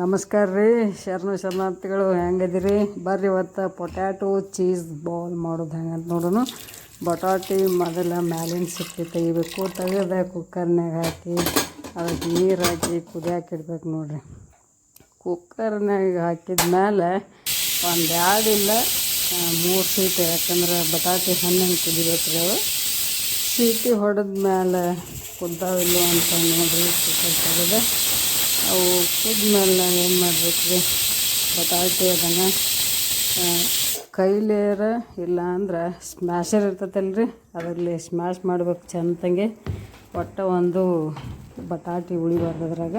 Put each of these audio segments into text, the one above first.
ನಮಸ್ಕಾರ ರೀ, ಶರಣು ಶರಣಾರ್ಥಿಗಳು ಹೆಂಗದಿರಿ ಬರ್ರಿ ಇವತ್ತು ಪೊಟ್ಯಾಟೊ ಚೀಸ್ ಬಾಲ್ ಮಾಡೋದು ಹೆಂಗಂತ ನೋಡೋಣ. ಬಟಾಟಿ ಮೊದಲ ಮ್ಯಾಲಿನ ಸಿಪ್ಪೆ ತೆಗಿಬೇಕು, ತೆಗೆದ ಕುಕ್ಕರ್ನಾಗ ಹಾಕಿ, ಅದಕ್ಕೆ ನೀರು ಹಾಕಿ ಕುದಿಯಾಕಿಡ್ಬೇಕು ನೋಡಿರಿ. ಕುಕ್ಕರ್ನಾಗ ಹಾಕಿದ ಮೇಲೆ ಒಂದು ಇಲ್ಲ ಮೂರು ಸೀಟು ಯಾಕಂದ್ರೆ ಬಟಾಟಿ ಹಣ್ಣಂಗೆ ಕುದಿಬೇಕು ರೀ ಅವು ಸೀಟಿ ಹೊಡೆದ ಮೇಲೆ ಕುದ್ದಾವಿಲ್ಲ ಅಂತ ನೋಡ್ರಿ ಕುಕ್ಕರ್ ತೆಗೆದು. ಅವು ಕುದ್ಮೇಲೆ ನಾವು ಏನು ಮಾಡಬೇಕು ರೀ ಬಟಾಟೆ ಅದನ್ನು ಕೈಲೇರ ಇಲ್ಲ ಅಂದ್ರೆ ಸ್ಮ್ಯಾಶರ್ ಇರ್ತೈತಲ್ಲ ರೀ ಅದರಲ್ಲಿ ಸ್ಮ್ಯಾಶ್ ಮಾಡ್ಬೇಕು ಚಂದಂಗೆ ಒಟ್ಟು ಒಂದು ಬಟಾಟಿ ಉಳಿಬಾರ್ದು ಅದ್ರಾಗ.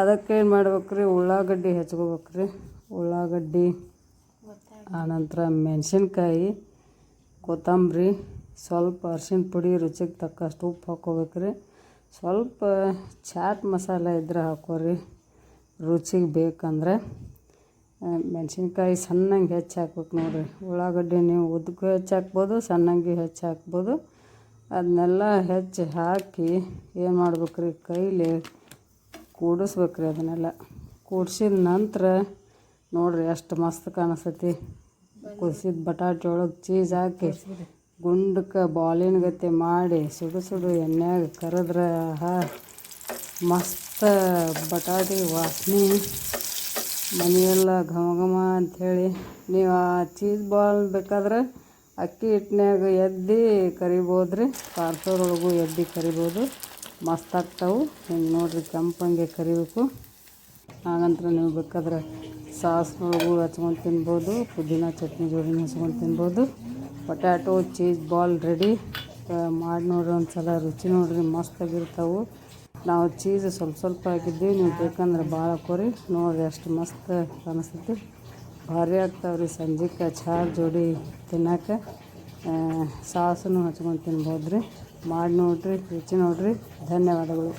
ಅದಕ್ಕೆ ಏನು ಮಾಡ್ಬೇಕು ರೀ ಉಳ್ಳಾಗಡ್ಡಿ ಹೆಚ್ಕೋಬೇಕು ರೀ ಉಳ್ಳಾಗಡ್ಡಿ ಆನಂತರ ಮೆಣಸಿನ್ಕಾಯಿ, ಕೊತ್ತಂಬರಿ, ಸ್ವಲ್ಪ ಅರ್ಶಿನ ಪುಡಿ, ರುಚಿಗೆ ತಕ್ಕಷ್ಟು ಉಪ್ಪು ಹಾಕ್ಕೋಬೇಕು ರೀ ಸ್ವಲ್ಪ ಚಾಟ್ ಮಸಾಲೆ ಇದ್ರೆ ಹಾಕೋರಿ ರುಚಿಗೆ ಬೇಕಂದ್ರೆ ಮೆಣಸಿನ್ಕಾಯಿ ಸಣ್ಣಂಗೆ ಹೆಚ್ಚು ಹಾಕ್ಬೇಕು ನೋಡಿರಿ. ಉಳ್ಳಾಗಡ್ಡೆ ನೀವು ಉದ್ದಕ್ಕೂ ಹೆಚ್ಚು ಹಾಕ್ಬೋದು ಸಣ್ಣಂಗೆ ಹೆಚ್ಚು ಹಾಕ್ಬೋದು ಅದನ್ನೆಲ್ಲ ಹೆಚ್ಚು ಹಾಕಿ ಏನು ಮಾಡ್ಬೇಕ್ರಿ, ಕೈಲಿ ಕೂಡಿಸ್ಬೇಕ್ರಿ ಅದನ್ನೆಲ್ಲ. ಕೂಡ್ಸಿದ ನಂತರ ನೋಡಿರಿ ಎಷ್ಟು ಮಸ್ತ್ ಕಾಣಿಸ್ತೈತಿ ಕುದಿಸಿದ ಬಟಾಟೆ ಒಳಗೆ ಚೀಸ್ ಹಾಕಿ ಗುಂಡಕ್ಕೆ ಬಾಲಿನ ಗತಿ ಮಾಡಿ ಸುಡು ಸುಡು ಎಣ್ಣೆಯಾಗ ಕರೆದ್ರೆ ಮಸ್ತ್ ಬಟಾಟಿ ವಾಸನೆ. ಮನೆಯೆಲ್ಲ ಘಮ ಘಮ ಅಂಥೇಳಿ ನೀವು ಆ ಚೀಸ್ ಬಾಲ್ ಬೇಕಾದ್ರೆ ಅಕ್ಕಿ ಹಿಟ್ಟಿನಾಗ ಎದ್ದು ಕರಿಬೋದು ರೀ ಪಾರ್ಸೋರೊಳಗೂ ಎದ್ದು ಕರಿಬೋದು. ಮಸ್ತ್ ಆಗ್ತಾವೆ. ಹಿಂಗೆ ನೋಡಿರಿ ಕೆಂಪಂಗೆ ಕರಿಬೇಕು. ಹಾಗಂತ್ರ ನೀವು ಬೇಕಾದ್ರೆ ಸಾಸ್ನೊಳಗೂ ಹಚ್ಕೊಂಡು ತಿನ್ಬೋದು, ಪುದೀನ ಚಟ್ನಿ ಜೋಡಿನ ಹಚ್ಕೊಂಡು ತಿನ್ಬೋದು. Potato, cheese, ball ready. ಮಾಡಿ ನೋಡ್ರಿ ಒಂದು ಸಲ ರುಚಿ ನೋಡ್ರಿ, ಮಸ್ತಾಗಿರ್ತಾವೆ. ನಾವು ಚೀಸ್ ಸ್ವಲ್ಪ ಸ್ವಲ್ಪ ಹಾಕಿದ್ವಿ, ನೀವು ಬೇಕಂದ್ರೆ ಭಾಳ ಹಾಕೋರಿ ನೋಡಿರಿ ಅಷ್ಟು ಮಸ್ತ್ ಅನಿಸ್ತೈತಿ. ಭಾರಿ ಆಗ್ತಾವೆ ರೀ ಸಂಜೆಗೆ ಚಹಾ ಜೋಡಿ ತಿನ್ನಕ್ಕೆ ಸಾಸನ್ನು ಹಚ್ಕೊಂಡು ತಿನ್ಬೋದು ರೀ ಮಾಡಿ ನೋಡ್ರಿ ರುಚಿ ನೋಡ್ರಿ. ಧನ್ಯವಾದಗಳು.